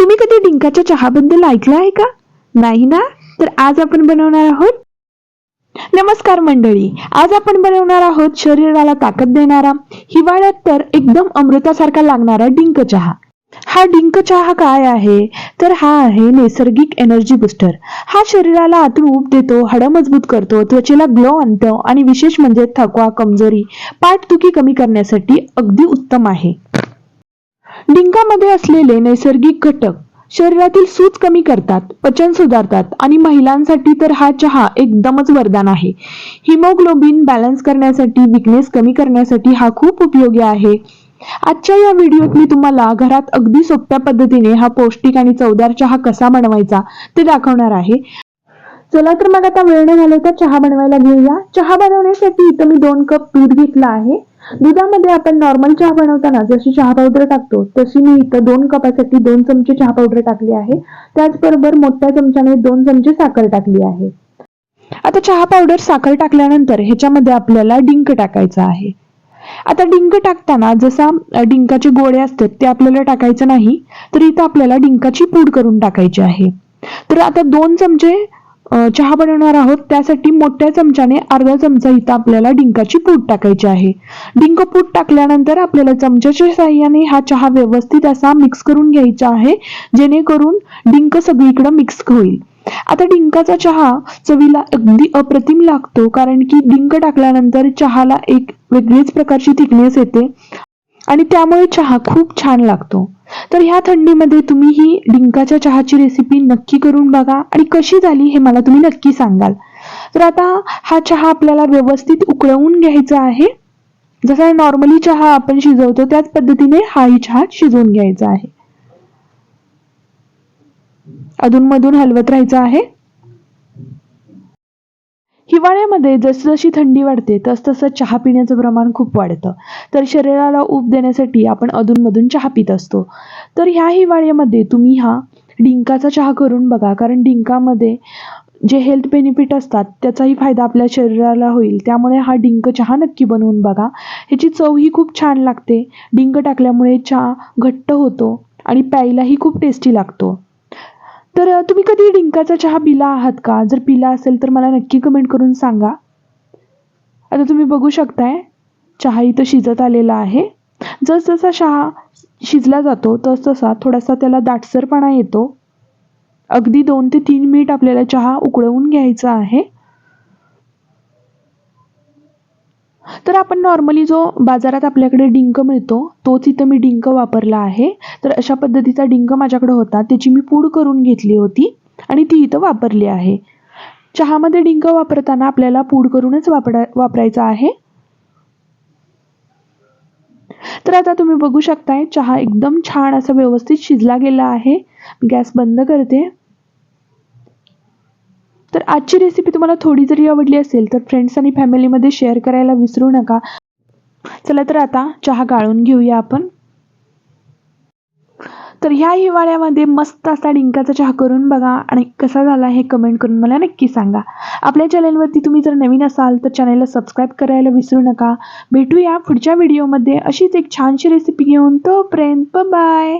तुम्ही कधी डिंकाच्या चहाबद्दल ऐकलं आहे का? नाही ना? तर आज आपण बनवणार आहोत नमस्कार मंडळी. आज आपण बनवणार आहोत शरीराला ताकद देणारा हिवाळ्यात तर एकदम अमृतासारखा लागणारा डिंक चहा. हा डिंक चहा काय आहे? तर हा आहे नैसर्गिक एनर्जी बुस्टर. हा शरीराला आतून ऊब देतो हाडं मजबूत करतो त्वचेला ग्लो आणतो आणि विशेष म्हणजे थकवा कमजोरी पाठदुखी कमी करण्यासाठी अगदी उत्तम आहे. डिंकामध्ये असलेले नैसर्गिक घटक शरीरातील सूज कमी करतात पचन सुधारतात आणि महिलांसाठी तर हा चहा एकदमच वरदान आहे. हिमोग्लोबिन बॅलन्स करण्यासाठी विकनेस कमी करण्यासाठी हा खूप उपयोगी आहे. आजच्या या व्हिडिओत मी तुम्हाला घरात अगदी सोप्या पद्धतीने हा पौष्टिक आणि चवदार चहा कसा बनवायचा ते दाखवणार आहे. चला तर मग आता वेळ झालं तर चहा बनवायला घेऊया. चहा बनवण्यासाठी इथं मी दोन कप दूध घेतलं आहे. दुधामध्ये आपण नॉर्मल चहा बनवताना जशी चहा पावडर टाकतो तशी मी इथं दोन कपासाठी दोन चमचे चहा पावडर टाकली आहे. त्याचबरोबर मोठ्या चमच्याने दोन चमचे साखर टाकली आहे. आता चहा पावडर साखर टाकल्यानंतर ह्याच्यामध्ये आपल्याला डिंक टाकायचा आहे. आता डिंक टाकताना जसा डिंकाचे गोळे असतात ते आपल्याला टाकायचं नाही तर इथं आपल्याला डिंकाची पूड करून टाकायची आहे. तर आता दोन चमचे चहा बनवणार आहोत. त्यासाठी मोठ्या चमच्याने अर्धा चमचा इथं आपल्याला डिंकाची पूड टाकायची आहे. डिंक पूड टाकल्यानंतर आपल्याला चमच्याच्या साह्याने हा चहा व्यवस्थित असा मिक्स करून घ्यायचा आहे जेणेकरून डिंक सगळीकडे मिक्स होईल. आता डिंकाचा चहा चवीला अगदी अप्रतिम लागतो कारण की डिंक टाकल्यानंतर चहाला एक वेगळीच प्रकारची थिकनेस येते आणि त्यामुळे चहा खूप छान लागतो. तर ह्या थंडीमध्ये तुम्ही ही डिंकाच्या चहाची रेसिपी नक्की करून बघा. आणि कशी झाली हे मला तुम्ही नक्की सांगाल. तर आता हा चहा आपल्याला व्यवस्थित उकळवून घ्यायचा आहे. जसा नॉर्मली चहा आपण शिजवतो त्याच पद्धतीने हाही चहा शिजवून घ्यायचा आहे. अधूनमधून हलवत राहायचं आहे. हिवाळ्यामध्ये जसजशी थंडी वाढते तसतसं चहा पिण्याचं प्रमाण खूप वाढतं. तर शरीराला ऊब देण्यासाठी आपण अधूनमधून चहा पित असतो. तर ह्या हिवाळ्यामध्ये तुम्ही हा डिंकाचा चहा करून बघा कारण डिंकामध्ये जे हेल्थ बेनिफिट असतात त्याचाही फायदा आपल्या शरीराला होईल. त्यामुळे हा डिंक चहा नक्की बनवून बघा. ह्याची चवही खूप छान लागते. डिंक टाकल्यामुळे चहा घट्ट होतो आणि प्यायलाही खूप टेस्टी लागतो. तर तुम्ही कधी डिंकाचा चहा पिला आहात का? जर पिला असेल तर मला नक्की कमेंट करून सांगा. आता तुम्ही बघू शकताय चहा इथं शिजत आलेला आहे. जसजसा चहा शिजला जातो तसतसा थोडासा त्याला दाटसरपणा येतो. अगदी दोन ते तीन मिनिट आपल्याला चहा उकळवून घ्यायचा आहे. तर आपण नॉर्मली जो बाजारात आपल्याकडे डिंक मिळतो तोच इथं मी डिंक वापरला आहे. तर अशा पद्धतीचा डिंक माझ्याकडे होता त्याची मी पूड करून घेतली होती आणि ती इथं वापरली आहे. चहामध्ये डिंक वापरताना आपल्याला पूड करूनच वापरा वापरायचा आहे. तर आता तुम्ही बघू शकताय चहा एकदम छान असा व्यवस्थित शिजला गेला आहे. गॅस बंद करते. तर आजची रेसिपी तुम्हाला थोडी जरी आवडली असेल तर फ्रेंड्स आणि फॅमिलीमध्ये शेअर करायला विसरू नका. चला तर आता चहा गाळून घेऊया आपण. तर ह्या हिवाळ्यामध्ये मस्त असा डिंकाचा चहा करून बघा आणि कसा झाला हे कमेंट करून मला नक्की सांगा. आपल्या चॅनलवरती तुम्ही जर नवीन असाल तर चॅनलला सबस्क्राईब करायला विसरू नका. भेटूया पुढच्या व्हिडिओमध्ये अशीच एक छानशी रेसिपी घेऊन. तोपर्यंत बाय